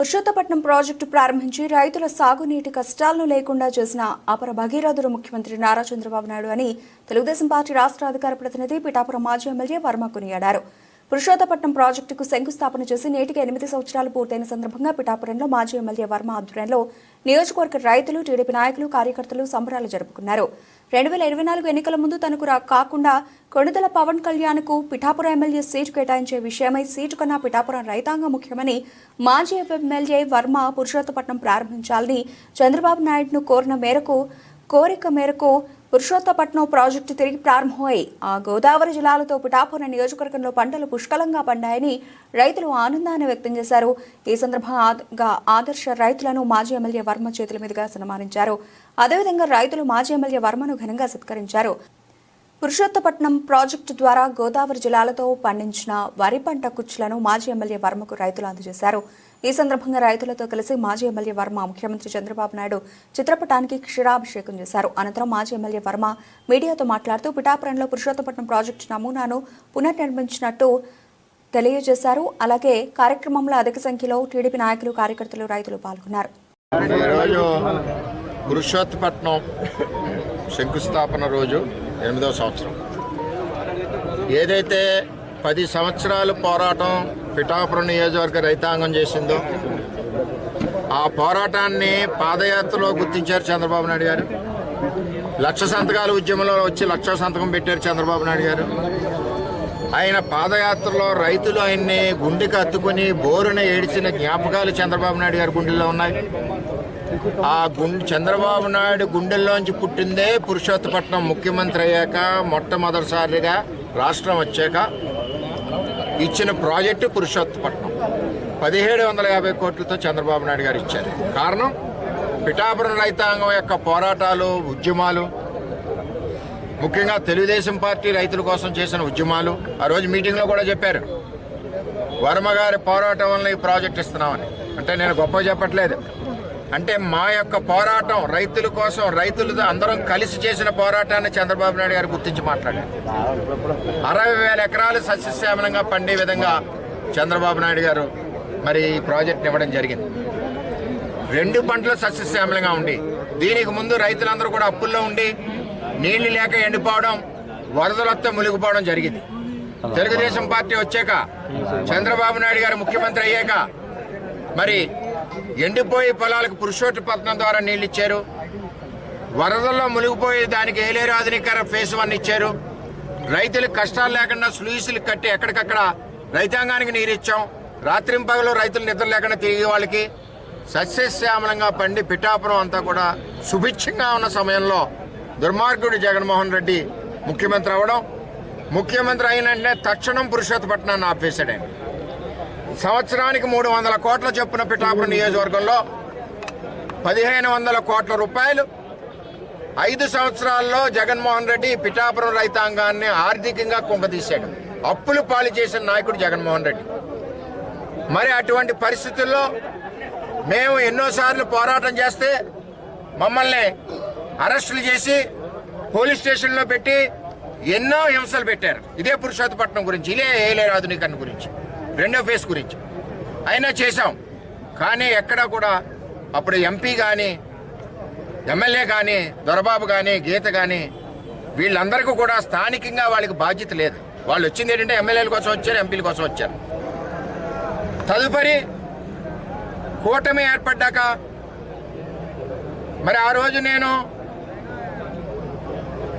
Purushottapatnam project ప్రారంభించి రైతుల సాగునీటి కష్టాలను లేకుండా చేసిన అపర భగీరథుడు ముఖ్యమంత్రి నారా చంద్రబాబు నాయుడు అని తెలుగుదేశం పార్టీ రాష్ట్ర అధికార ప్రతినిధి పిఠాపురం మాజీ ఎమ్మెల్యే వర్మ కొనియాడారు. పురుషోత్తపట్నం ప్రాజెక్టుకు శంకుస్థాపన చేసి నేటికి ఎనిమిది సంవత్సరాలు పూర్తయిన సందర్భంగా పిఠాపురంలో మాజీ ఎమ్మెల్యే వర్మ ఆధ్వర్యంలో నియోజకవర్గ రైతులు టీడీపీ నాయకులు కార్యకర్తలు సంబరాలు జరుపుకున్నారు. రెండు వేల ఇరవై నాలుగు ఎన్నికల ముందు తనకు రా- కాకుండా కొణిదల పవన్ కళ్యాణ్కు పిఠాపురం ఎమ్మెల్యే సీటు కేటాయించే విషయమై సీటు కన్నా పిఠాపురం రైతాంగం ముఖ్యమని మాజీ ఎమ్మెల్యే వర్మ పురుషోత్తపట్నం ప్రారంభించాలని చంద్రబాబు నాయుడును కోరిన మేరకు కోరిక మేరకు పురుషోత్తపట్నం ప్రాజెక్టు తిరిగి ప్రారంభమై ఆ గోదావరి జిల్లాలతో పిఠాపురం నియోజకవర్గంలో పంటలు పుష్కలంగా పండాయని రైతులు ఆనందాన్ని వ్యక్తం చేశారు. ఈ సందర్భంగా ఆదర్శ రైతులను మాజీ ఎమ్మెల్యే వర్మ చేతుల మీదుగా సన్మానించారు. అదేవిధంగా రైతులు మాజీ ఎమ్మెల్యే వర్మను ఘనంగా సత్కరించారు. పురుషోత్తపట్నం ప్రాజెక్టు ద్వారా గోదావరి జిల్లాలతో పండించిన వరి పంట కుచ్చులను మాజీ ఎమ్మెల్యే వర్మకు రైతులు అందజేశారు. ఈ సందర్భంగా రైతులతో కలిసి మాజీ ఎమ్మెల్యే వర్మ ముఖ్యమంత్రి చంద్రబాబు నాయుడు చిత్రపటానికి క్షీరాభిషేకం చేశారు. అనంతరం మాజీ ఎమ్మెల్యే వర్మ మీడియాతో మాట్లాడుతూ పిఠాపురంలో పురుషోత్తపట్నం ప్రాజెక్టు నమూనాను పునర్నిర్మించినట్టు తెలియజేశారు. అలాగే కార్యక్రమంలో అధిక సంఖ్యలో టీడీపీ నాయకులు కార్యకర్తలు రైతులు పాల్గొన్నారు. పురుషోత్తపట్నం శంకుస్థాపన రోజు ఎనిమిదవ సంవత్సరం. ఏదైతే పది సంవత్సరాలు పోరాటం పిఠాపురం నియోజకవర్గ రైతాంగం చేసిందో ఆ పోరాటాన్ని పాదయాత్రలో గుర్తించారు చంద్రబాబు నాయుడు గారు. లక్ష సంతకాల ఉద్యమంలో వచ్చి లక్ష సంతకం పెట్టారు చంద్రబాబు నాయుడు గారు. ఆయన పాదయాత్రలో రైతులు ఆయన్ని గుండెకి అత్తుకుని బోరున ఏడిచిన జ్ఞాపకాలు చంద్రబాబు నాయుడు గారి గుండెల్లో ఉన్నాయి. ఆ గుండె చంద్రబాబు నాయుడు గుండెల్లోంచి పుట్టిందే పురుషోత్తపట్నం ముఖ్యమంత్రి అయ్యాక మొట్టమొదటిసారిగా రాష్ట్రం వచ్చాక ఇచ్చిన ప్రాజెక్టు పురుషోత్తపట్నం. పదిహేడు వందల యాభై కోట్లతో చంద్రబాబు నాయుడు గారు ఇచ్చారు. కారణం? పిఠాపురం రైతాంగం యొక్క పోరాటాలు ఉద్యమాలు ముఖ్యంగా తెలుగుదేశం పార్టీ రైతుల కోసం చేసిన ఉద్యమాలు. ఆ రోజు మీటింగ్లో కూడా చెప్పారు. వర్మ గారి పోరాటం వల్ల ఈ ప్రాజెక్ట్ ఇస్తున్నామని. అంటే నేను గొప్ప చెప్పట్లేదు. అంటే మా యొక్క పోరాటం రైతుల కోసం రైతులతో అందరం కలిసి చేసిన పోరాటాన్ని చంద్రబాబు నాయుడు గారు గుర్తించి మాట్లాడారు. అరవై వేల ఎకరాలు సస్యశ్యామలంగా పండే విధంగా చంద్రబాబు నాయుడు గారు మరి ఈ ప్రాజెక్ట్ని ఇవ్వడం జరిగింది. రెండు పంటలు సస్యశ్యామలంగా ఉండి దీనికి ముందు రైతులందరూ కూడా అప్పుల్లో ఉండి నీళ్ళు లేక ఎండిపోవడం వరదలతో మునిగిపోవడం జరిగింది. తెలుగుదేశం పార్టీ వచ్చాక చంద్రబాబు నాయుడు గారు ముఖ్యమంత్రి అయ్యాక మరి ఎండిపోయే పొలాలకు పురుషోత్తపట్నం ద్వారా నీళ్ళు ఇచ్చారు. వరదల్లో మునిగిపోయే దానికి ఏలేరు ఆధునికర ఫేస్ వన్ ఇచ్చారు. రైతులకు కష్టాలు లేకుండా స్లూయిసులు కట్టి ఎక్కడికక్కడ రైతాంగానికి నీరు ఇచ్చాం. రాత్రింపగలు రైతులు నిద్ర లేకుండా తిరిగి వాళ్ళకి సస్యశ్యామలంగా పండి పిఠాపురం అంతా కూడా సుభిక్షంగా ఉన్న సమయంలో దుర్మార్గుడు జగన్మోహన్ రెడ్డి ముఖ్యమంత్రి అవ్వడం. ముఖ్యమంత్రి అయిన వెంటనే తక్షణం పురుషోత్తపట్నాన్ని ఆపేశాడు సంవత్సరానికి మూడు వందల కోట్ల చొప్పున పిఠాపురం నియోజకవర్గంలో పదిహేను వందల కోట్ల రూపాయలు. ఐదు సంవత్సరాల్లో జగన్మోహన్ రెడ్డి పిఠాపురం రైతాంగాన్ని ఆర్థికంగా కుంగదీశాడు అప్పులు పాలు చేసిన నాయకుడు జగన్మోహన్ రెడ్డి. మరి అటువంటి పరిస్థితుల్లో మేము ఎన్నోసార్లు పోరాటం చేస్తే మమ్మల్ని అరెస్టులు చేసి పోలీస్ స్టేషన్లో పెట్టి ఎన్నో హింసలు పెట్టారు. ఇదే పురుషోత్తపట్నం గురించి ఇదే ఏలేరు ఆధునీకరణ గురించి. రెండో ఫేస్ గురించి. అయినా చేశాం. కానీ ఎక్కడా కూడా అప్పుడు ఎంపీ కానీ ఎమ్మెల్యే కానీ దొరబాబు కానీ గీత కానీ వీళ్ళందరికీ కూడా స్థానికంగా వాళ్ళకి బాధ్యత లేదు. వాళ్ళు వచ్చింది ఏంటంటే ఎమ్మెల్యేల కోసం వచ్చారు ఎంపీల కోసం వచ్చారు. తదుపరి కూటమి ఏర్పడ్డాక మరి ఆ రోజు నేను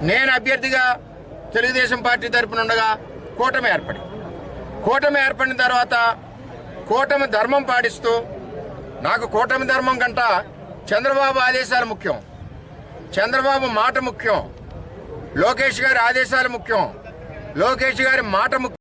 నేను అభ్యర్థిగా తెలుగుదేశం పార్టీ తరపున ఉండగా కూటమి ఏర్పడి కూటమి ఏర్పడిన తర్వాత కూటమి ధర్మం పాటిస్తూ నాకు కూటమి ధర్మం కంట చంద్రబాబు ఆదేశాలు ముఖ్యం. చంద్రబాబు మాట ముఖ్యం. లోకేష్ గారి ఆదేశాలు ముఖ్యం. లోకేష్ గారి మాట ముఖ్యం.